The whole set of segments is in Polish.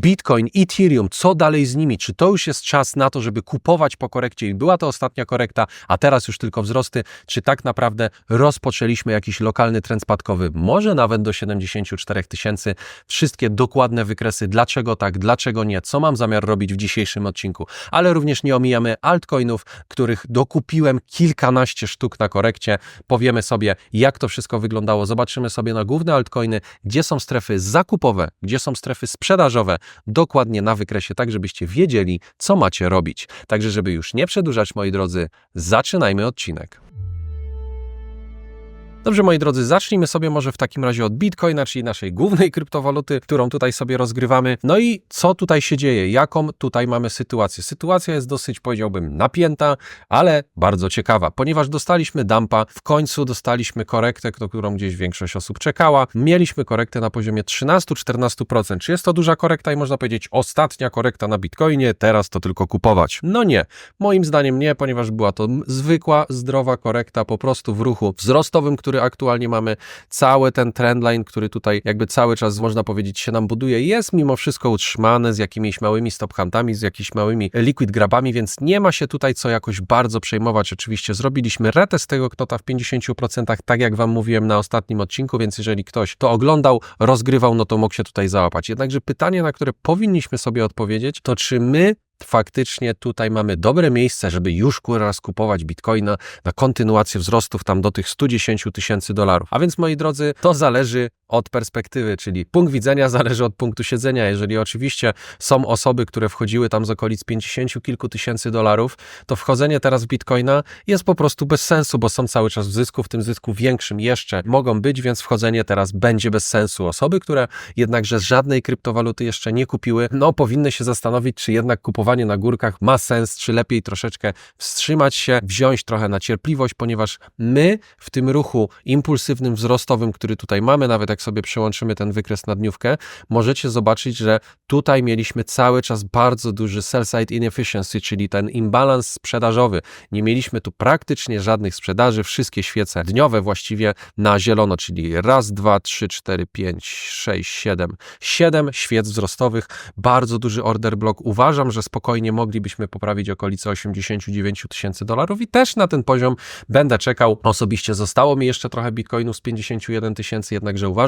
Bitcoin, Ethereum, co dalej z nimi? Czy to już jest czas na to, żeby kupować po korekcie i była to ostatnia korekta, a teraz już tylko wzrosty? Czy tak naprawdę rozpoczęliśmy jakiś lokalny trend spadkowy, może nawet do 74 tysięcy? Wszystkie dokładne wykresy, dlaczego tak, dlaczego nie, co mam zamiar robić w dzisiejszym odcinku. Ale również nie omijamy altcoinów, których dokupiłem kilkanaście sztuk na korekcie. Powiemy sobie, jak to wszystko wyglądało. Zobaczymy sobie na główne altcoiny, gdzie są strefy zakupowe, gdzie są strefy sprzedażowe, dokładnie na wykresie, tak żebyście wiedzieli, co macie robić. Także, żeby już nie przedłużać, moi drodzy, zaczynajmy odcinek. Dobrze, moi drodzy, zacznijmy sobie może w takim razie od Bitcoina, czyli naszej głównej kryptowaluty, którą tutaj sobie rozgrywamy. No i co tutaj się dzieje? Jaką tutaj mamy sytuację? Sytuacja jest dosyć, powiedziałbym, napięta, ale bardzo ciekawa, ponieważ dostaliśmy dumpa, w końcu dostaliśmy korektę, którą gdzieś większość osób czekała. Mieliśmy korektę na poziomie 13-14%. Czy jest to duża korekta i można powiedzieć ostatnia korekta na Bitcoinie, teraz to tylko kupować? No nie, moim zdaniem nie, ponieważ była to zwykła, zdrowa korekta po prostu w ruchu wzrostowym, który aktualnie mamy, cały ten trendline, który tutaj jakby cały czas można powiedzieć się nam buduje, jest mimo wszystko utrzymany z jakimiś małymi stop huntami, z jakimiś małymi liquid grabami, więc nie ma się tutaj co jakoś bardzo przejmować. Oczywiście zrobiliśmy retest tego knota w 50%, tak jak wam mówiłem na ostatnim odcinku, więc jeżeli ktoś to oglądał, rozgrywał, no to mógł się tutaj załapać. Jednakże pytanie, na które powinniśmy sobie odpowiedzieć, to czy my faktycznie tutaj mamy dobre miejsce, żeby już raz kupować bitcoina na kontynuację wzrostów tam do tych 110 tysięcy dolarów. A więc moi drodzy, to zależy od perspektywy, czyli punkt widzenia zależy od punktu siedzenia. Jeżeli oczywiście są osoby, które wchodziły tam z okolic 50 kilku tysięcy dolarów, to wchodzenie teraz w bitcoina jest po prostu bez sensu, bo są cały czas w zysku, w tym zysku większym jeszcze mogą być, więc wchodzenie teraz będzie bez sensu. Osoby, które jednakże żadnej kryptowaluty jeszcze nie kupiły, no powinny się zastanowić, czy jednak kupowanie na górkach ma sens, czy lepiej troszeczkę wstrzymać się, wziąć trochę na cierpliwość, ponieważ my w tym ruchu impulsywnym, wzrostowym, który tutaj mamy, nawet jak sobie przełączymy ten wykres na dniówkę, możecie zobaczyć, że tutaj mieliśmy cały czas bardzo duży sell-side inefficiency, czyli ten imbalans sprzedażowy. Nie mieliśmy tu praktycznie żadnych sprzedaży, wszystkie świece dniowe właściwie na zielono, czyli raz, dwa, trzy, cztery, pięć, sześć, siedem. Siedem świec wzrostowych, bardzo duży order block. Uważam, że spokojnie moglibyśmy poprawić okolice 89 tysięcy dolarów i też na ten poziom będę czekał. Osobiście zostało mi jeszcze trochę bitcoinów z 51 tysięcy, jednakże uważam,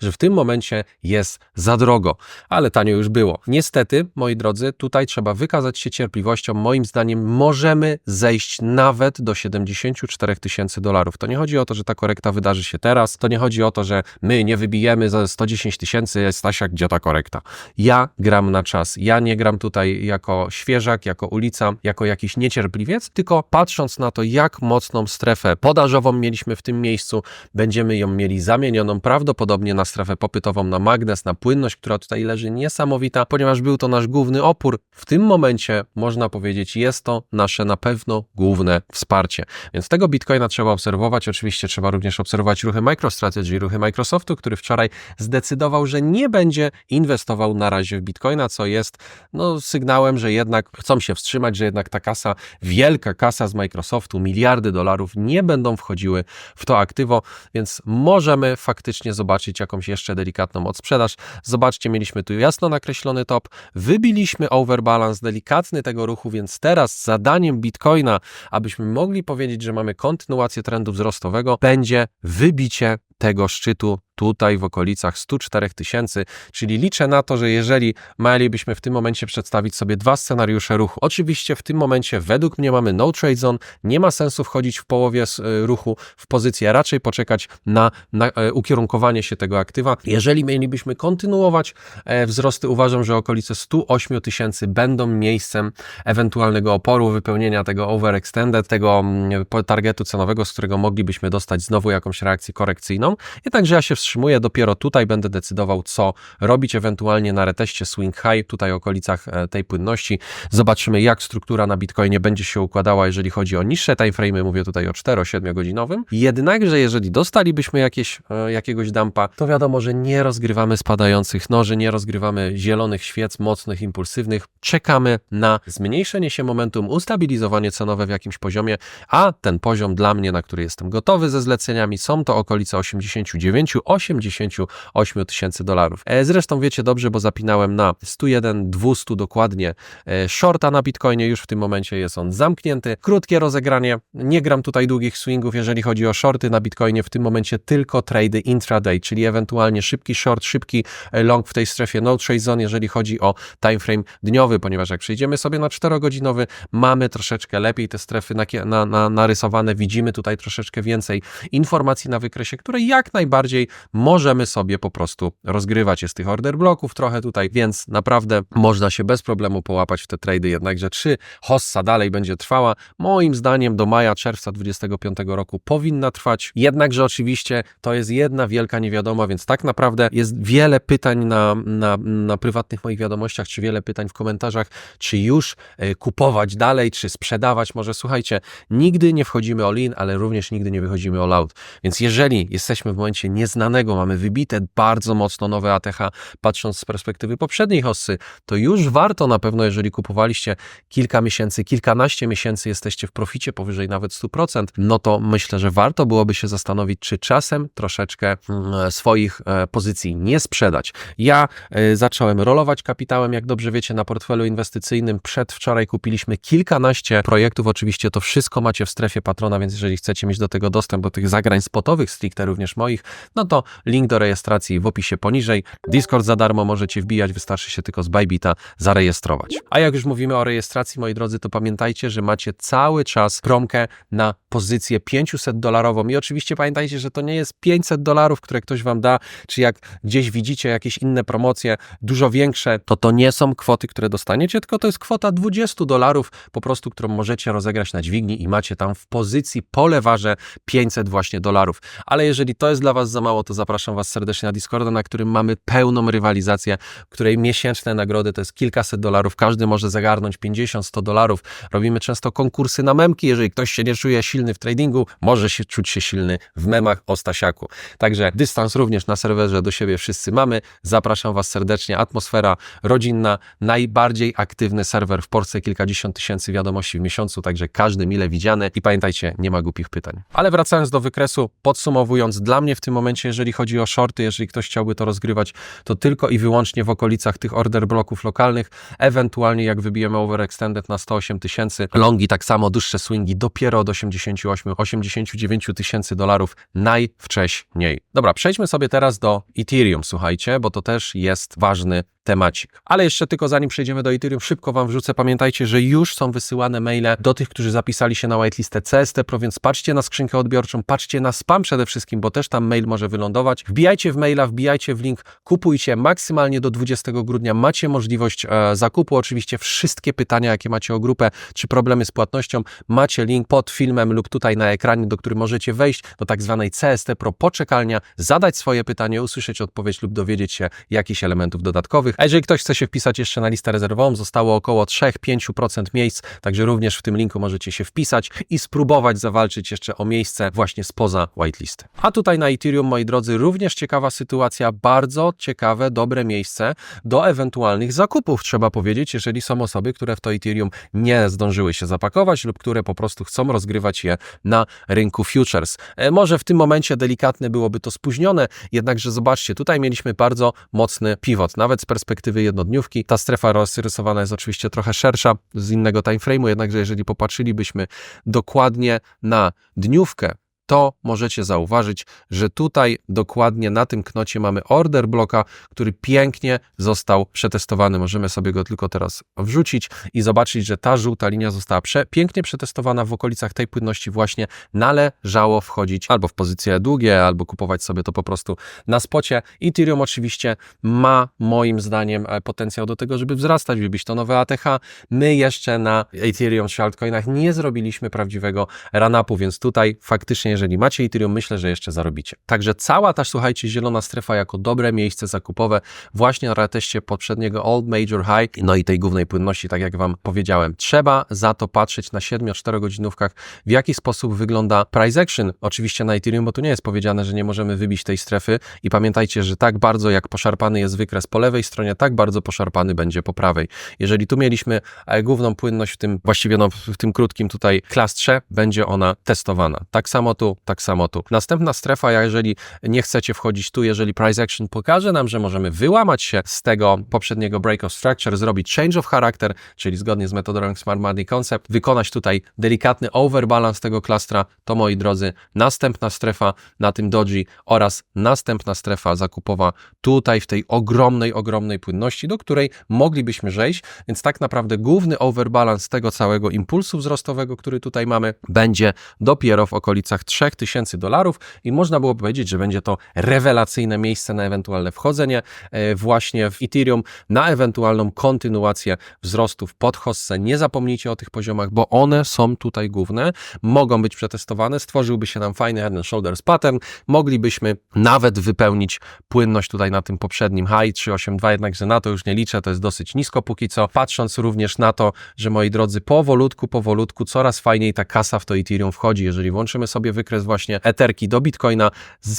że w tym momencie jest za drogo, ale tanio już było. Niestety, moi drodzy, tutaj trzeba wykazać się cierpliwością. Moim zdaniem możemy zejść nawet do 74 tysięcy dolarów. To nie chodzi o to, że ta korekta wydarzy się teraz, to nie chodzi o to, że my nie wybijemy za 110 tysięcy, Stasia, gdzie ta korekta? Ja gram na czas. Ja nie gram tutaj jako świeżak, jako ulica, jako jakiś niecierpliwiec, tylko patrząc na to, jak mocną strefę podażową mieliśmy w tym miejscu, będziemy ją mieli zamienioną prawdopodobnie na strefę popytową, na magnes, na płynność, która tutaj leży niesamowita, ponieważ był to nasz główny opór. W tym momencie można powiedzieć, jest to nasze na pewno główne wsparcie. Więc tego Bitcoina trzeba obserwować. Oczywiście trzeba również obserwować ruchy MicroStrategy, ruchy Microsoftu, który wczoraj zdecydował, że nie będzie inwestował na razie w Bitcoina, co jest no, sygnałem, że jednak chcą się wstrzymać, że jednak ta kasa, wielka kasa z Microsoftu, miliardy dolarów nie będą wchodziły w to aktywo, więc możemy faktycznie zobaczyć jakąś jeszcze delikatną odsprzedaż. Zobaczcie, mieliśmy tu jasno nakreślony top, wybiliśmy overbalance delikatny tego ruchu, więc teraz zadaniem Bitcoina, abyśmy mogli powiedzieć, że mamy kontynuację trendu wzrostowego, będzie wybicie tego szczytu tutaj w okolicach 104 tysięcy, czyli liczę na to, że jeżeli mielibyśmy w tym momencie przedstawić sobie dwa scenariusze ruchu, oczywiście w tym momencie według mnie mamy no trade zone, nie ma sensu wchodzić w połowie e, ruchu w pozycję, raczej poczekać na, na e, ukierunkowanie się tego aktywa. Jeżeli mielibyśmy kontynuować e, wzrosty, uważam, że okolice 108 tysięcy będą miejscem ewentualnego oporu, wypełnienia tego overextended, tego mm, targetu cenowego, z którego moglibyśmy dostać znowu jakąś reakcję korekcyjną. Jednakże ja się wstrzymuję. Dopiero tutaj będę decydował, co robić, ewentualnie na reteście swing high, tutaj w okolicach e, tej płynności. Zobaczymy, jak struktura na Bitcoinie będzie się układała, jeżeli chodzi o niższe timeframe, mówię tutaj o 4-7 godzinowym. Jednakże, jeżeli dostalibyśmy jakieś, e, jakiegoś dumpa, to wiadomo, że nie rozgrywamy spadających noży, nie rozgrywamy zielonych świec, mocnych, impulsywnych. Czekamy na zmniejszenie się momentum, ustabilizowanie cenowe w jakimś poziomie, a ten poziom dla mnie, na który jestem gotowy ze zleceniami, są to okolice 80 89-88 tysięcy dolarów. E, Zresztą wiecie dobrze, bo zapinałem na 101, 200 dokładnie e, shorta na Bitcoinie, już w tym momencie jest on zamknięty. Krótkie rozegranie, nie gram tutaj długich swingów, jeżeli chodzi o shorty na Bitcoinie, w tym momencie tylko trady intraday, czyli ewentualnie szybki short, szybki e, long w tej strefie no trade zone, jeżeli chodzi o timeframe dniowy, ponieważ jak przejdziemy sobie na 4-godzinowy, mamy troszeczkę lepiej te strefy nakie- na, na, narysowane, widzimy tutaj troszeczkę więcej informacji na wykresie, które jak najbardziej możemy sobie po prostu rozgrywać. Jest tych order bloków trochę tutaj, więc naprawdę można się bez problemu połapać w te trady. Jednakże czy hossa dalej będzie trwała? Moim zdaniem do maja, czerwca 25 roku powinna trwać. Jednakże oczywiście to jest jedna wielka niewiadoma, więc tak naprawdę jest wiele pytań na, na, na prywatnych moich wiadomościach, czy wiele pytań w komentarzach, czy już e, kupować dalej, czy sprzedawać. Może słuchajcie, nigdy nie wchodzimy all in, ale również nigdy nie wychodzimy all out. Więc jeżeli jesteśmy w momencie nieznanego, mamy wybite bardzo mocno nowe ATH, patrząc z perspektywy poprzedniej hossy, to już warto na pewno, jeżeli kupowaliście kilka miesięcy, kilkanaście miesięcy, jesteście w proficie powyżej nawet 100%, no to myślę, że warto byłoby się zastanowić, czy czasem troszeczkę mm, swoich e, pozycji nie sprzedać. Ja e, zacząłem rolować kapitałem, jak dobrze wiecie, na portfelu inwestycyjnym. Przedwczoraj kupiliśmy kilkanaście projektów. Oczywiście to wszystko macie w strefie patrona, więc jeżeli chcecie mieć do tego dostęp, do tych zagrań spotowych, stricte moich, no to link do rejestracji w opisie poniżej. Discord za darmo możecie wbijać, wystarczy się tylko z Bybita zarejestrować. A jak już mówimy o rejestracji, moi drodzy, to pamiętajcie, że macie cały czas promkę na pozycję 500 dolarową i oczywiście pamiętajcie, że to nie jest 500 dolarów, które ktoś wam da, czy jak gdzieś widzicie jakieś inne promocje, dużo większe, to to nie są kwoty, które dostaniecie, tylko to jest kwota 20 dolarów po prostu, którą możecie rozegrać na dźwigni i macie tam w pozycji po lewarze 500 właśnie dolarów. Ale jeżeli to jest dla was za mało, to zapraszam was serdecznie na Discorda, na którym mamy pełną rywalizację, której miesięczne nagrody to jest kilkaset dolarów, każdy może zagarnąć 50-100 dolarów. Robimy często konkursy na memki, jeżeli ktoś się nie czuje silny w tradingu, może się czuć się silny w memach o Stasiaku. Także dystans również na serwerze do siebie wszyscy mamy. Zapraszam Was serdecznie. Atmosfera rodzinna, najbardziej aktywny serwer w Polsce, kilkadziesiąt tysięcy wiadomości w miesiącu, także każdy mile widziany. I pamiętajcie, nie ma głupich pytań. Ale wracając do wykresu, podsumowując, dla mnie w tym momencie, jeżeli chodzi o shorty, jeżeli ktoś chciałby to rozgrywać, to tylko i wyłącznie w okolicach tych order bloków lokalnych, ewentualnie jak wybijemy overextended na 108 tysięcy, longi tak samo, dłuższe swingi dopiero od 88-89 tysięcy dolarów najwcześniej. Dobra, przejdźmy sobie teraz do Ethereum, słuchajcie, bo to też jest ważny temacik. Ale jeszcze tylko zanim przejdziemy do Ethereum, szybko Wam wrzucę. Pamiętajcie, że już są wysyłane maile do tych, którzy zapisali się na whitelistę CST Pro, więc patrzcie na skrzynkę odbiorczą, patrzcie na spam przede wszystkim, bo też tam mail może wylądować. Wbijajcie w maila, wbijajcie w link, kupujcie maksymalnie do 20 grudnia. Macie możliwość e, zakupu. Oczywiście wszystkie pytania, jakie macie o grupę, czy problemy z płatnością, macie link pod filmem lub tutaj na ekranie, do którym możecie wejść do tak zwanej CST Pro poczekalnia, zadać swoje pytanie, usłyszeć odpowiedź lub dowiedzieć się jakichś elementów dodatkowych. A jeżeli ktoś chce się wpisać jeszcze na listę rezerwową, zostało około 3-5% miejsc, także również w tym linku możecie się wpisać i spróbować zawalczyć jeszcze o miejsce właśnie spoza whitelisty. A tutaj na Ethereum, moi drodzy, również ciekawa sytuacja, bardzo ciekawe, dobre miejsce do ewentualnych zakupów, trzeba powiedzieć, jeżeli są osoby, które w to Ethereum nie zdążyły się zapakować lub które po prostu chcą rozgrywać je na rynku futures. E, Może w tym momencie delikatne byłoby to spóźnione, jednakże zobaczcie, tutaj mieliśmy bardzo mocny pivot, nawet z perspektywy jednodniówki. Ta strefa rozrysowana jest oczywiście trochę szersza z innego timeframe'u, jednakże jeżeli popatrzylibyśmy dokładnie na dniówkę, to możecie zauważyć, że tutaj dokładnie na tym knocie mamy order bloka, który pięknie został przetestowany. Możemy sobie go tylko teraz wrzucić i zobaczyć, że ta żółta linia została prze, pięknie przetestowana w okolicach tej płynności właśnie należało wchodzić albo w pozycje długie, albo kupować sobie to po prostu na spocie. Ethereum oczywiście ma moim zdaniem e, potencjał do tego, żeby wzrastać, wybić to nowe ATH. My jeszcze na Ethereum czy altcoinach nie zrobiliśmy prawdziwego run-upu, więc tutaj faktycznie, jeżeli macie Ethereum, myślę, że jeszcze zarobicie. Także cała ta, słuchajcie, zielona strefa jako dobre miejsce zakupowe właśnie na reteście poprzedniego Old Major High, no i tej głównej płynności, tak jak Wam powiedziałem. Trzeba za to patrzeć na 7-4 godzinówkach, w jaki sposób wygląda price action. Oczywiście na Ethereum, bo tu nie jest powiedziane, że nie możemy wybić tej strefy i pamiętajcie, że tak bardzo jak poszarpany jest wykres po lewej stronie, tak bardzo poszarpany będzie po prawej. Jeżeli tu mieliśmy e, główną płynność w tym, właściwie no, w tym krótkim tutaj klastrze, będzie ona testowana. Tak samo tu tak samo tu. Następna strefa, jeżeli nie chcecie wchodzić tu, jeżeli price action pokaże nam, że możemy wyłamać się z tego poprzedniego break of structure, zrobić change of character, czyli zgodnie z metodą Smart Money Concept, wykonać tutaj delikatny overbalance tego klastra, to moi drodzy, następna strefa na tym doji oraz następna strefa zakupowa tutaj w tej ogromnej, ogromnej płynności, do której moglibyśmy przejść, więc tak naprawdę główny overbalance tego całego impulsu wzrostowego, który tutaj mamy, będzie dopiero w okolicach 3000 dolarów i można było powiedzieć, że będzie to rewelacyjne miejsce na ewentualne wchodzenie e, właśnie w Ethereum, na ewentualną kontynuację wzrostów pod hossę. Nie zapomnijcie o tych poziomach, bo one są tutaj główne, mogą być przetestowane, stworzyłby się nam fajny head and shoulders pattern, moglibyśmy nawet wypełnić płynność tutaj na tym poprzednim high 382, jednakże na to już nie liczę, to jest dosyć nisko. Póki co, patrząc również na to, że moi drodzy, powolutku, powolutku coraz fajniej ta kasa w to Ethereum wchodzi. Jeżeli włączymy sobie wykres właśnie Etherki do Bitcoina,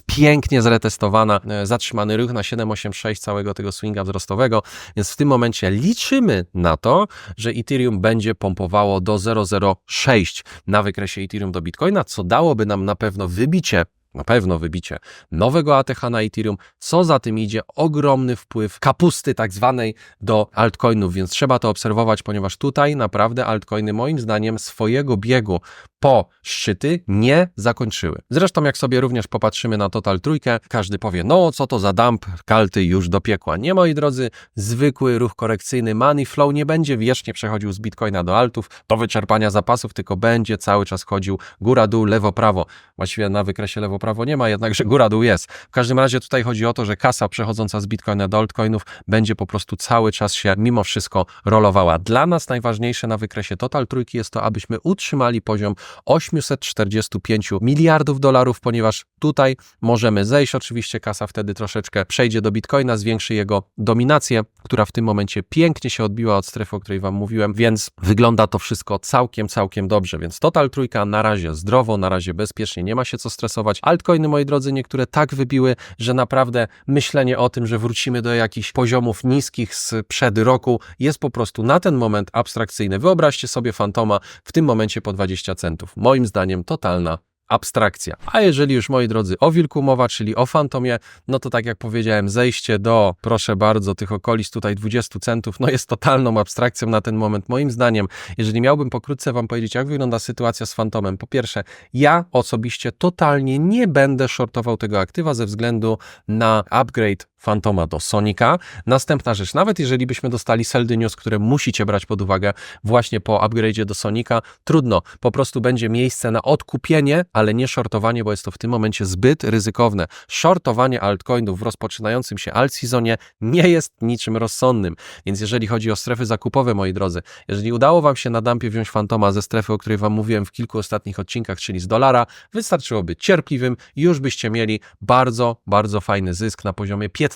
pięknie zretestowana, e, zatrzymany ruch na 786 całego tego swinga wzrostowego, więc w tym momencie liczymy na to, że Ethereum będzie pompowało do 0,06 na wykresie Ethereum do Bitcoina, co dałoby nam na pewno wybicie na pewno wybicie nowego ATH na Ethereum, co za tym idzie ogromny wpływ kapusty tak zwanej do altcoinów, więc trzeba to obserwować, ponieważ tutaj naprawdę altcoiny moim zdaniem swojego biegu po szczyty nie zakończyły. Zresztą jak sobie również popatrzymy na Total Trójkę, każdy powie, no co to za dump, kalty już do piekła. Nie, moi drodzy, zwykły ruch korekcyjny money flow nie będzie wiecznie przechodził z Bitcoina do altów do wyczerpania zapasów, tylko będzie cały czas chodził góra-dół, lewo-prawo. Właściwie na wykresie lewo-prawo nie ma, jednakże góra-dół jest. W każdym razie tutaj chodzi o to, że kasa przechodząca z Bitcoina do altcoinów będzie po prostu cały czas się mimo wszystko rolowała. Dla nas najważniejsze na wykresie Total Trójki jest to, abyśmy utrzymali poziom 845 miliardów dolarów, ponieważ tutaj możemy zejść. Oczywiście kasa wtedy troszeczkę przejdzie do Bitcoina, zwiększy jego dominację, która w tym momencie pięknie się odbiła od strefy, o której Wam mówiłem, więc wygląda to wszystko całkiem, całkiem dobrze. Więc Total Trójka na razie zdrowo, na razie bezpiecznie, nie ma się co stresować. Altcoiny, moi drodzy, niektóre tak wybiły, że naprawdę myślenie o tym, że wrócimy do jakichś poziomów niskich sprzed roku jest po prostu na ten moment abstrakcyjne. Wyobraźcie sobie Fantoma w tym momencie po 20 centów. Moim zdaniem totalna abstrakcja. A jeżeli już, moi drodzy, o wilku mowa, czyli o fantomie, no to tak jak powiedziałem, zejście do, proszę bardzo, tych okolic tutaj 20 centów, no jest totalną abstrakcją na ten moment. Moim zdaniem, jeżeli miałbym pokrótce Wam powiedzieć, jak wygląda sytuacja z fantomem, po pierwsze, ja osobiście totalnie nie będę shortował tego aktywa ze względu na upgrade Fantoma do Sonika. Następna rzecz, nawet jeżeli byśmy dostali seldy news, które musicie brać pod uwagę właśnie po upgrade'zie do Sonika, trudno, po prostu będzie miejsce na odkupienie, ale nie shortowanie, bo jest to w tym momencie zbyt ryzykowne. Shortowanie altcoinów w rozpoczynającym się alt seasonie nie jest niczym rozsądnym. Więc jeżeli chodzi o strefy zakupowe, moi drodzy, jeżeli udało Wam się na dumpie wziąć Fantoma ze strefy, o której Wam mówiłem w kilku ostatnich odcinkach, czyli z dolara, wystarczyło być cierpliwym i już byście mieli bardzo, bardzo fajny zysk na poziomie 15%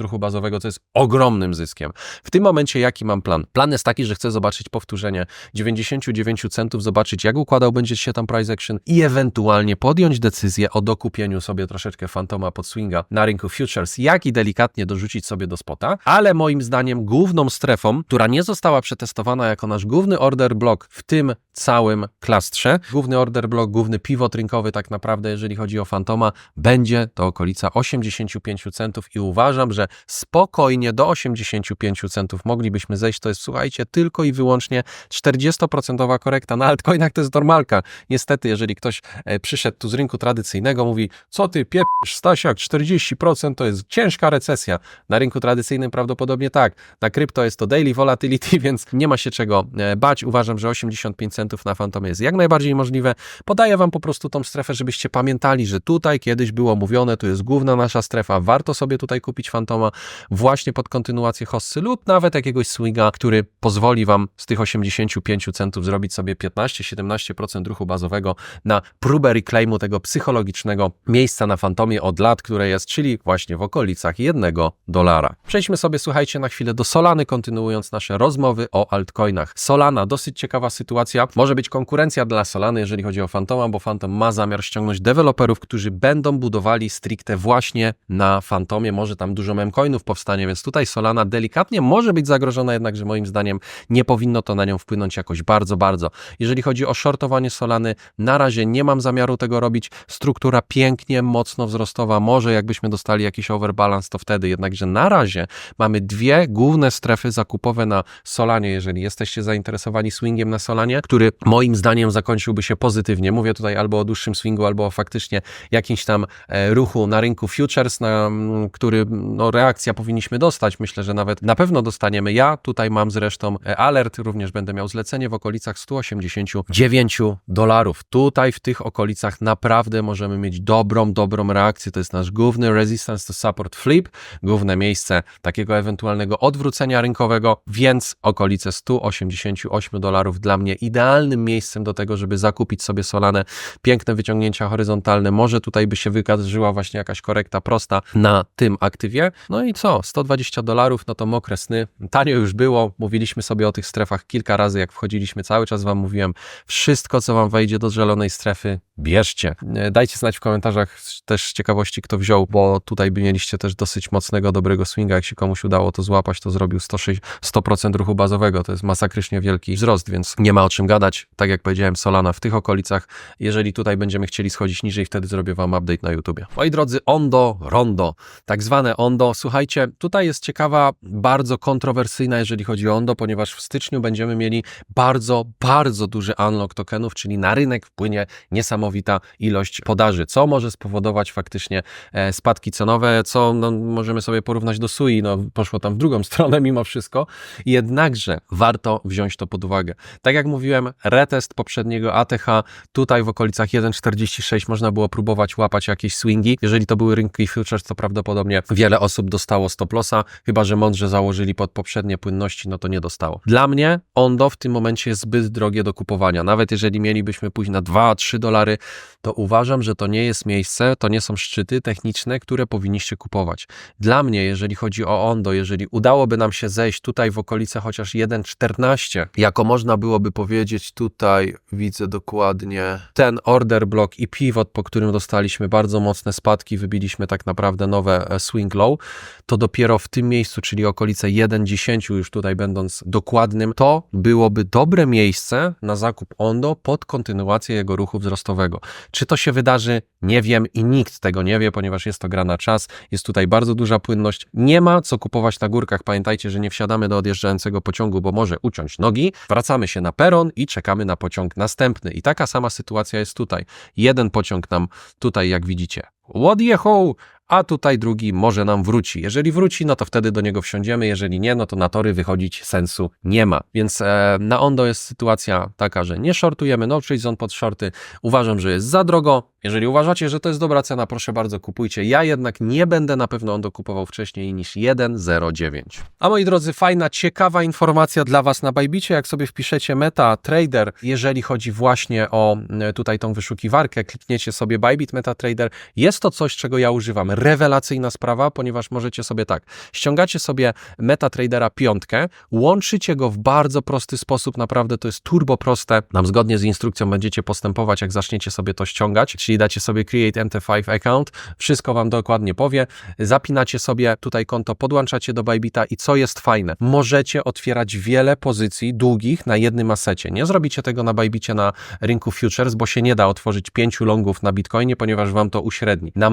ruchu bazowego, co jest ogromnym zyskiem. W tym momencie jaki mam plan? Plan jest taki, że chcę zobaczyć powtórzenie 99 centów, zobaczyć jak układał będzie się tam price action i ewentualnie podjąć decyzję o dokupieniu sobie troszeczkę fantoma pod swinga na rynku futures, jak i delikatnie dorzucić sobie do spota, ale moim zdaniem główną strefą, która nie została przetestowana jako nasz główny order block w tym całym klastrze, główny order block, główny pivot rynkowy tak naprawdę, jeżeli chodzi o fantoma, będzie to okolica 85 centów i uważam, że spokojnie do 85 centów moglibyśmy zejść. To jest, słuchajcie, tylko i wyłącznie 40% korekta. Na altcoinach to jest normalka. Niestety, jeżeli ktoś e, przyszedł tu z rynku tradycyjnego, mówi, co ty pieprzysz, Stasiak, 40% to jest ciężka recesja. Na rynku tradycyjnym prawdopodobnie tak. Na krypto jest to daily volatility, więc nie ma się czego e, bać. Uważam, że 85 centów na Fantomie jest jak najbardziej możliwe. Podaję Wam po prostu tą strefę, żebyście pamiętali, że tutaj kiedyś było mówione, tu jest główna nasza strefa, warto sobie tutaj kupić Fantoma właśnie pod kontynuację hossy lub nawet jakiegoś swinga, który pozwoli Wam z tych 85 centów zrobić sobie 15-17% ruchu bazowego na próbę reclaimu tego psychologicznego miejsca na Fantomie od lat, które jest, czyli właśnie w okolicach jednego dolara. Przejdźmy sobie, słuchajcie, na chwilę do Solany, kontynuując nasze rozmowy o altcoinach. Solana, dosyć ciekawa sytuacja. Może być konkurencja dla Solany, jeżeli chodzi o Fantoma, bo Fantom ma zamiar ściągnąć deweloperów, którzy będą budowali stricte właśnie na Fantomie. Może tam dużo memcoinów powstanie, więc tutaj Solana delikatnie może być zagrożona, jednakże moim zdaniem nie powinno to na nią wpłynąć jakoś bardzo, bardzo. Jeżeli chodzi o shortowanie Solany, na razie nie mam zamiaru tego robić. Struktura pięknie, mocno wzrostowa. Może jakbyśmy dostali jakiś overbalance, to wtedy. Jednakże na razie mamy dwie główne strefy zakupowe na Solanie, jeżeli jesteście zainteresowani swingiem na Solanie, który moim zdaniem zakończyłby się pozytywnie. Mówię tutaj albo o dłuższym swingu, albo o faktycznie jakimś tam e, ruchu na rynku futures, na mm, który no, reakcja powinniśmy dostać. Myślę, że nawet na pewno dostaniemy. Ja tutaj mam zresztą e, alert, również będę miał zlecenie w okolicach 189 dolarów. Tutaj w tych okolicach naprawdę możemy mieć dobrą, dobrą reakcję. To jest nasz główny resistance to support flip, główne miejsce takiego ewentualnego odwrócenia rynkowego, więc okolice 188 dolarów dla mnie idealnym miejscem do tego, żeby zakupić sobie Solanę. Piękne wyciągnięcia horyzontalne. Może tutaj by się wydarzyła właśnie jakaś korekta prosta na tym aktywie. No i co? 120 dolarów, no to mokre sny. Tanio już było. Mówiliśmy sobie o tych strefach kilka razy, jak wchodziliśmy. Cały czas Wam mówiłem, wszystko, co Wam wejdzie do zielonej strefy, bierzcie. E, Dajcie znać w komentarzach też z ciekawości, kto wziął, bo tutaj mieliście też dosyć mocnego, dobrego swinga. Jak się komuś udało to złapać, to zrobił 106 100% ruchu bazowego. To jest masakrycznie wielki wzrost, więc nie ma o czym gadać. Tak jak powiedziałem, Solana w tych okolicach. Jeżeli tutaj będziemy chcieli schodzić niżej, wtedy zrobię Wam update na YouTubie. Moi drodzy, Ondo, Rondo, tak zwane Ondo. Słuchajcie, tutaj jest ciekawa, bardzo kontrowersyjna, jeżeli chodzi o Ondo, ponieważ w styczniu będziemy mieli bardzo, bardzo duży unlock tokenów, czyli na rynek wpłynie niesamowita ilość podaży, co może spowodować faktycznie e, spadki cenowe, co no, możemy sobie porównać do SUI, no poszło tam w drugą stronę mimo wszystko, jednakże warto wziąć to pod uwagę. Tak jak mówiłem, retest poprzedniego ATH, tutaj w okolicach 1,46 można było próbować łapać jakieś swingi, jeżeli to były rynki futures, to prawdopodobnie wiele osób dostało stop lossa, chyba że mądrze założyli pod poprzednie płynności, no to nie dostało. Dla mnie Ondo w tym momencie jest zbyt drogie do kupowania, nawet jeżeli mielibyśmy pójść na 2-3 dolary, to uważam, że to nie jest miejsce, to nie są szczyty techniczne, które powinniście kupować. Dla mnie, jeżeli chodzi o Ondo, jeżeli udałoby nam się zejść tutaj w okolice chociaż 1,14, jako można byłoby powiedzieć tutaj, widzę dokładnie ten order block i pivot, po którym dostaliśmy bardzo mocne spadki, wybiliśmy tak naprawdę nowe swing low, to dopiero w tym miejscu, czyli okolice 1,10 już tutaj będąc dokładnym, to byłoby dobre miejsce na zakup Ondo pod kontynuację jego ruchu wzrostowego. Czy to się wydarzy? Nie wiem i nikt tego nie wie, ponieważ jest to gra na czas, jest tutaj bardzo duża płynność. Nie ma co kupować na górkach. Pamiętajcie, że nie wsiadamy do odjeżdżającego pociągu, bo może uciąć nogi. Wracamy się na peron i czekamy na pociąg następny. I taka sama sytuacja jest tutaj. Jeden pociąg nam tutaj, jak widzicie, odjechał, a tutaj drugi może nam wróci. Jeżeli wróci, no to wtedy do niego wsiądziemy, jeżeli nie, no to na tory wychodzić sensu nie ma. Więc e, na Ondo jest sytuacja taka, że nie shortujemy, no czyli zone pod shorty. Uważam, że jest za drogo. Jeżeli uważacie, że to jest dobra cena, proszę bardzo, kupujcie. Ja jednak nie będę na pewno Ondo kupował wcześniej niż 1.09. A moi drodzy, fajna, ciekawa informacja dla Was na Bajbicie, jak sobie wpiszecie Meta Trader, jeżeli chodzi właśnie o e, tutaj tą wyszukiwarkę, klikniecie sobie Bybit Meta Trader, jest to coś, czego ja używam rewelacyjna sprawa, ponieważ możecie sobie tak, ściągacie sobie MetaTradera piątkę, łączycie go w bardzo prosty sposób, naprawdę to jest turbo proste. Nam zgodnie z instrukcją będziecie postępować, jak zaczniecie sobie to ściągać, czyli dacie sobie Create MT5 Account, wszystko Wam dokładnie powie, zapinacie sobie tutaj konto, podłączacie do Bybita i co jest fajne, możecie otwierać wiele pozycji długich na jednym asecie. Nie zrobicie tego na Bybicie na rynku futures, bo się nie da otworzyć pięciu longów na Bitcoinie, ponieważ Wam to uśredni. Na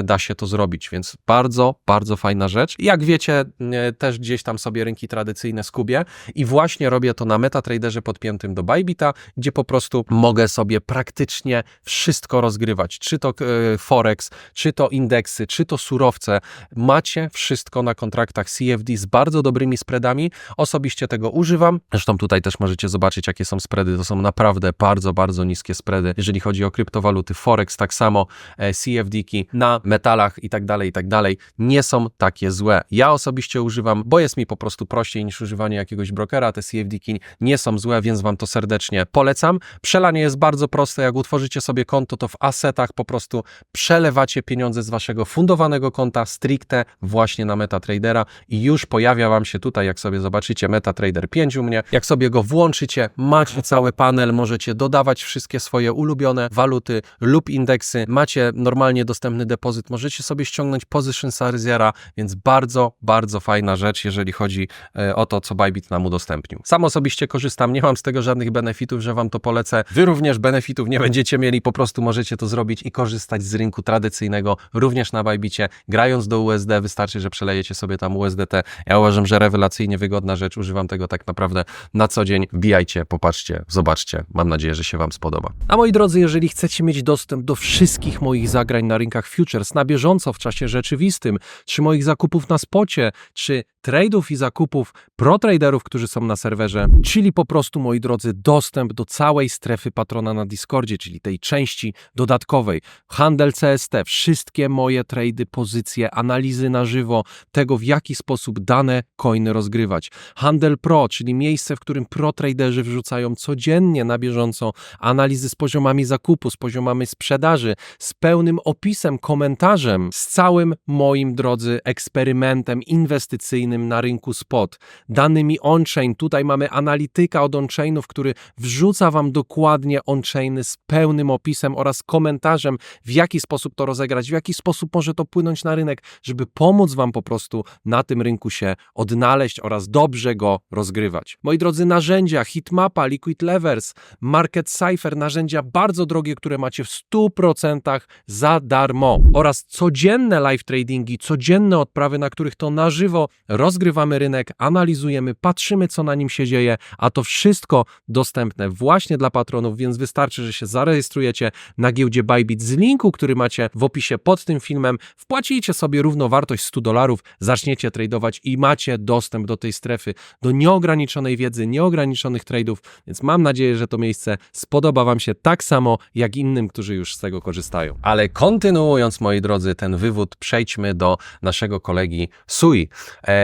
MetaTraderze da się to zrobić, więc bardzo, bardzo fajna rzecz. Jak wiecie, e, też gdzieś tam sobie rynki tradycyjne skubię i właśnie robię to na MetaTraderze podpiętym do Bybita, gdzie po prostu mogę sobie praktycznie wszystko rozgrywać, czy to e, Forex, czy to indeksy, czy to surowce. Macie wszystko na kontraktach CFD z bardzo dobrymi spreadami. Osobiście tego używam. Zresztą tutaj też możecie zobaczyć, jakie są spready. To są naprawdę bardzo, bardzo niskie spready. Jeżeli chodzi o kryptowaluty, Forex tak samo, e, CFD-ki na metalach i tak dalej, i tak dalej, nie są takie złe. Ja osobiście używam, bo jest mi po prostu prościej niż używanie jakiegoś brokera. Te CFD-ki nie są złe, więc Wam to serdecznie polecam. Przelanie jest bardzo proste. Jak utworzycie sobie konto, to w asetach po prostu przelewacie pieniądze z Waszego fundowanego konta stricte właśnie na MetaTradera i już pojawia Wam się tutaj, jak sobie zobaczycie, MetaTrader 5 u mnie. Jak sobie go włączycie, macie cały panel, możecie dodawać wszystkie swoje ulubione waluty lub indeksy. Macie normalnie dostępny depozyt możecie sobie ściągnąć Position Sizera, więc bardzo, bardzo fajna rzecz, jeżeli chodzi e, o to, co Bybit nam udostępnił. Sam osobiście korzystam, nie mam z tego żadnych benefitów, że wam to polecę. Wy również benefitów nie będziecie mieli, po prostu możecie to zrobić i korzystać z rynku tradycyjnego, również na Bybicie. Grając do USD, wystarczy, że przelejecie sobie tam USDT. Ja uważam, że rewelacyjnie wygodna rzecz, używam tego tak naprawdę na co dzień. Wbijajcie, popatrzcie, zobaczcie. Mam nadzieję, że się wam spodoba. A moi drodzy, jeżeli chcecie mieć dostęp do wszystkich moich zagrań na rynkach futures na bieżąco w czasie rzeczywistym, czy moich zakupów na spocie, czy trade'ów i zakupów pro-traderów, którzy są na serwerze, czyli po prostu, moi drodzy, dostęp do całej strefy patrona na Discordzie, czyli tej części dodatkowej. Handel CST, wszystkie moje trady, pozycje, analizy na żywo, tego w jaki sposób dane coiny rozgrywać. Handel Pro, czyli miejsce, w którym pro-traderzy wrzucają codziennie na bieżąco analizy z poziomami zakupu, z poziomami sprzedaży, z pełnym opisem, komentarzem, z całym moim, drodzy, eksperymentem inwestycyjnym na rynku spot, danymi on-chain. Tutaj mamy analityka od on-chainów, który wrzuca Wam dokładnie on-chainy z pełnym opisem oraz komentarzem, w jaki sposób to rozegrać, w jaki sposób może to płynąć na rynek, żeby pomóc Wam po prostu na tym rynku się odnaleźć oraz dobrze go rozgrywać. Moi drodzy, narzędzia Hitmapa, Liquid Levers, Market Cipher, narzędzia bardzo drogie, które macie w 100% za darmo oraz codzienne live tradingi, codzienne odprawy, na których to na żywo rozgrywamy rynek, analizujemy, patrzymy, co na nim się dzieje, a to wszystko dostępne właśnie dla patronów, więc wystarczy, że się zarejestrujecie na giełdzie Bybit z linku, który macie w opisie pod tym filmem, wpłacicie sobie równowartość 100 dolarów, zaczniecie tradować i macie dostęp do tej strefy, do nieograniczonej wiedzy, nieograniczonych trade'ów, więc mam nadzieję, że to miejsce spodoba Wam się tak samo, jak innym, którzy już z tego korzystają. Ale kontynuując, moi drodzy, ten wywód, przejdźmy do naszego kolegi Sui.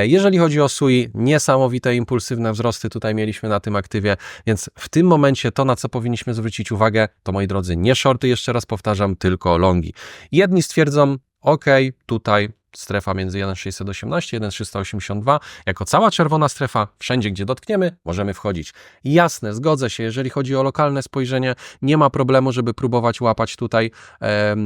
Jeżeli chodzi o Sui, niesamowite impulsywne wzrosty tutaj mieliśmy na tym aktywie, więc w tym momencie to, na co powinniśmy zwrócić uwagę, to moi drodzy, nie shorty, jeszcze raz powtarzam, tylko longi. Jedni stwierdzą, ok, tutaj strefa między 1,618 i 1,382, jako cała czerwona strefa, wszędzie gdzie dotkniemy, możemy wchodzić. Jasne, zgodzę się, jeżeli chodzi o lokalne spojrzenie, nie ma problemu, żeby próbować łapać tutaj e, e,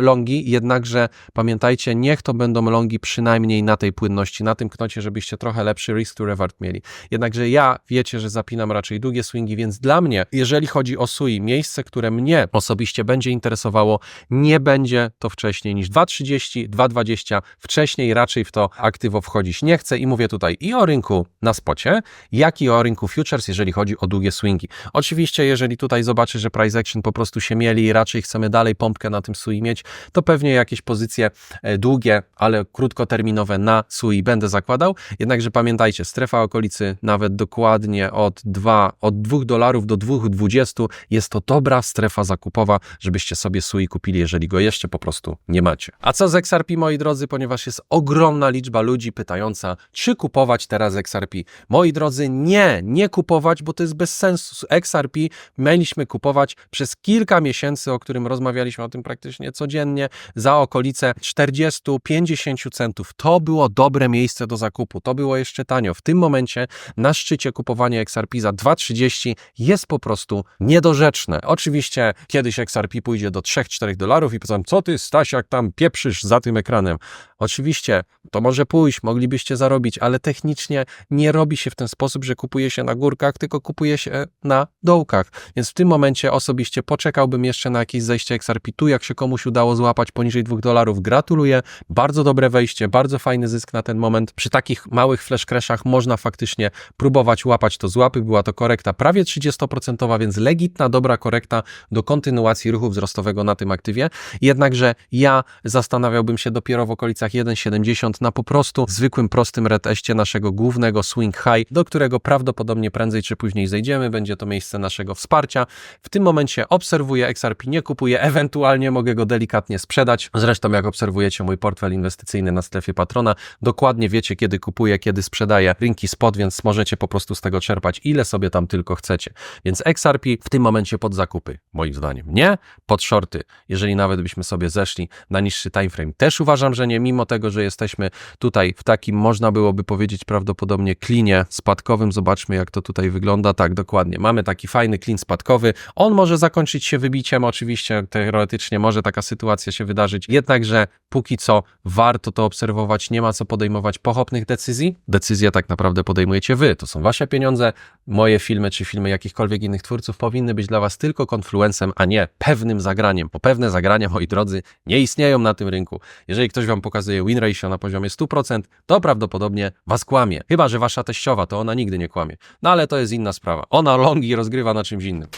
longi, jednakże pamiętajcie, niech to będą longi przynajmniej na tej płynności, na tym knocie, żebyście trochę lepszy risk to reward mieli. Jednakże ja wiecie, że zapinam raczej długie swingi, więc dla mnie, jeżeli chodzi o SUI, miejsce, które mnie osobiście będzie interesowało, nie będzie to wcześniej niż 2,30, 2,20 20, wcześniej raczej w to aktywo wchodzić nie chcę i mówię tutaj i o rynku na spocie, jak i o rynku futures, jeżeli chodzi o długie swingi. Oczywiście, jeżeli tutaj zobaczy, że price action po prostu się mieli i raczej chcemy dalej pompkę na tym SUI mieć, to pewnie jakieś pozycje e, długie, ale krótkoterminowe na SUI będę zakładał. Jednakże pamiętajcie, strefa okolicy nawet dokładnie od 2, od 2 dolarów do 2,20 jest to dobra strefa zakupowa, żebyście sobie SUI kupili, jeżeli go jeszcze po prostu nie macie. A co z XRP, moi drodzy, ponieważ jest ogromna liczba ludzi pytająca, czy kupować teraz XRP. Moi drodzy, nie, nie kupować, bo to jest bez sensu. XRP mieliśmy kupować przez kilka miesięcy, o którym rozmawialiśmy o tym praktycznie codziennie, za okolice 40-50 centów. To było dobre miejsce do zakupu, to było jeszcze tanio. W tym momencie na szczycie kupowanie XRP za 2,30 jest po prostu niedorzeczne. Oczywiście kiedyś XRP pójdzie do 3-4 dolarów i powiedzą, co ty Stasiak tam pieprzysz za tym ekranem, ekranem. Oczywiście, to może pójść, moglibyście zarobić, ale technicznie nie robi się w ten sposób, że kupuje się na górkach, tylko kupuje się na dołkach. Więc w tym momencie osobiście poczekałbym jeszcze na jakieś zejście XRP. Tu, jak się komuś udało złapać poniżej 2 dolarów, gratuluję. Bardzo dobre wejście, bardzo fajny zysk na ten moment. Przy takich małych flash crashach można faktycznie próbować łapać to z łapy. Była to korekta prawie 30%, więc legitna, dobra korekta do kontynuacji ruchu wzrostowego na tym aktywie. Jednakże ja zastanawiałbym się dopiero w okolicach 1,70 na po prostu zwykłym, prostym reteście naszego głównego swing high, do którego prawdopodobnie prędzej czy później zejdziemy. Będzie to miejsce naszego wsparcia. W tym momencie obserwuję XRP, nie kupuję, ewentualnie mogę go delikatnie sprzedać. Zresztą, jak obserwujecie mój portfel inwestycyjny na strefie patrona, dokładnie wiecie, kiedy kupuję, kiedy sprzedaję rynki spot, więc możecie po prostu z tego czerpać, ile sobie tam tylko chcecie. Więc XRP w tym momencie pod zakupy, moim zdaniem nie, pod shorty, jeżeli nawet byśmy sobie zeszli na niższy timeframe, też uważam, że nie, mimo tego, że jesteśmy tutaj w takim, można byłoby powiedzieć prawdopodobnie klinie spadkowym. Zobaczmy, jak to tutaj wygląda. Tak, dokładnie. Mamy taki fajny klin spadkowy. On może zakończyć się wybiciem, oczywiście, teoretycznie może taka sytuacja się wydarzyć. Jednakże póki co warto to obserwować. Nie ma co podejmować pochopnych decyzji. Decyzje tak naprawdę podejmujecie wy. To są wasze pieniądze. Moje filmy czy filmy jakichkolwiek innych twórców powinny być dla was tylko konfluencem, a nie pewnym zagraniem. Bo pewne zagrania, moi drodzy, nie istnieją na tym rynku. Jeżeli ktoś wam pokazuje win ratio na poziomie 100%, to prawdopodobnie was kłamie. Chyba, że wasza teściowa, to ona nigdy nie kłamie. No ale to jest inna sprawa. Ona longi rozgrywa na czymś innym.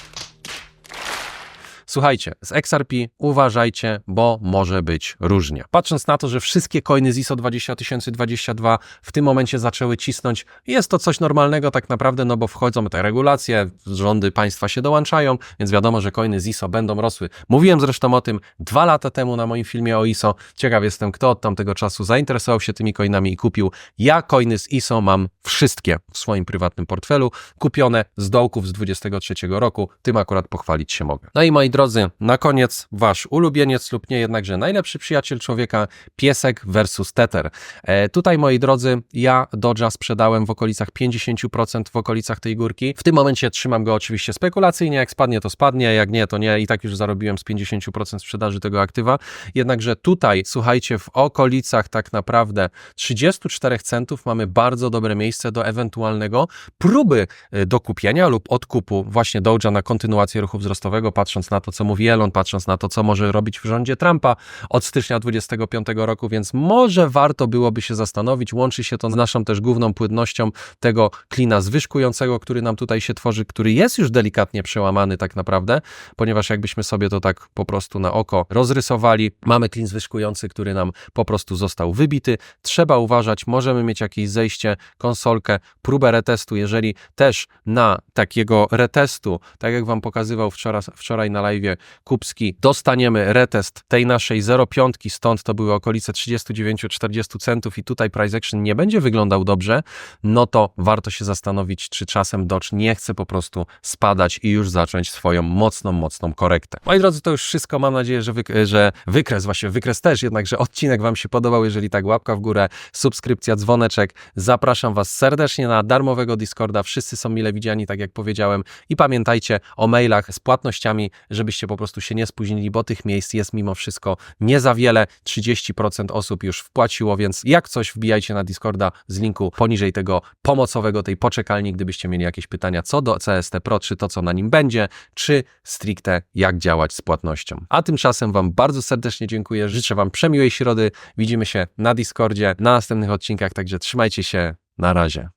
Słuchajcie, z XRP uważajcie, bo może być różnie. Patrząc na to, że wszystkie coiny z ISO 20022 w tym momencie zaczęły cisnąć, jest to coś normalnego tak naprawdę, no bo wchodzą te regulacje, rządy państwa się dołączają, więc wiadomo, że coiny z ISO będą rosły. Mówiłem zresztą o tym dwa lata temu na moim filmie o ISO. Ciekaw jestem, kto od tamtego czasu zainteresował się tymi coinami i kupił. Ja coiny z ISO mam wszystkie w swoim prywatnym portfelu, kupione z dołków z 23 roku. Tym akurat pochwalić się mogę. No i moi na koniec wasz ulubieniec lub nie, jednakże najlepszy przyjaciel człowieka, piesek versus tether. E, tutaj, moi drodzy, ja Dodge'a sprzedałem w okolicach 50% w okolicach tej górki. W tym momencie trzymam go oczywiście spekulacyjnie, jak spadnie to spadnie, jak nie to nie i tak już zarobiłem z 50% sprzedaży tego aktywa. Jednakże tutaj, słuchajcie, w okolicach tak naprawdę 34 centów mamy bardzo dobre miejsce do ewentualnego próby e, dokupienia lub odkupu właśnie Doge'a na kontynuację ruchu wzrostowego, patrząc na to, co mówi Elon, patrząc na to, co może robić w rządzie Trumpa od stycznia 25 roku, więc może warto byłoby się zastanowić. Łączy się to z naszą też główną płynnością tego klina zwyżkującego, który nam tutaj się tworzy, który jest już delikatnie przełamany tak naprawdę, ponieważ jakbyśmy sobie to tak po prostu na oko rozrysowali, mamy klin zwyżkujący, który nam po prostu został wybity. Trzeba uważać, możemy mieć jakieś zejście, konsolkę, próbę retestu, jeżeli też na takiego retestu, tak jak Wam pokazywał wczoraj, wczoraj na live Kupski, dostaniemy retest tej naszej 0,5, stąd to były okolice 39-40 centów i tutaj price action nie będzie wyglądał dobrze, no to warto się zastanowić, czy czasem Dodge nie chce po prostu spadać i już zacząć swoją mocną, mocną korektę. Moi drodzy, to już wszystko. Mam nadzieję, że, że wykres, właśnie wykres też, jednakże odcinek Wam się podobał. Jeżeli tak, łapka w górę, subskrypcja, dzwoneczek. Zapraszam Was serdecznie na darmowego Discorda. Wszyscy są mile widziani, tak jak powiedziałem. I pamiętajcie o mailach z płatnościami, żebyście po prostu się nie spóźnili, bo tych miejsc jest mimo wszystko nie za wiele. 30% osób już wpłaciło, więc jak coś wbijajcie na Discorda z linku poniżej tego pomocowego, tej poczekalni, gdybyście mieli jakieś pytania co do CST Pro, czy to co na nim będzie, czy stricte jak działać z płatnością. A tymczasem Wam bardzo serdecznie dziękuję, życzę Wam przemiłej środy, widzimy się na Discordzie, na następnych odcinkach, także trzymajcie się, na razie.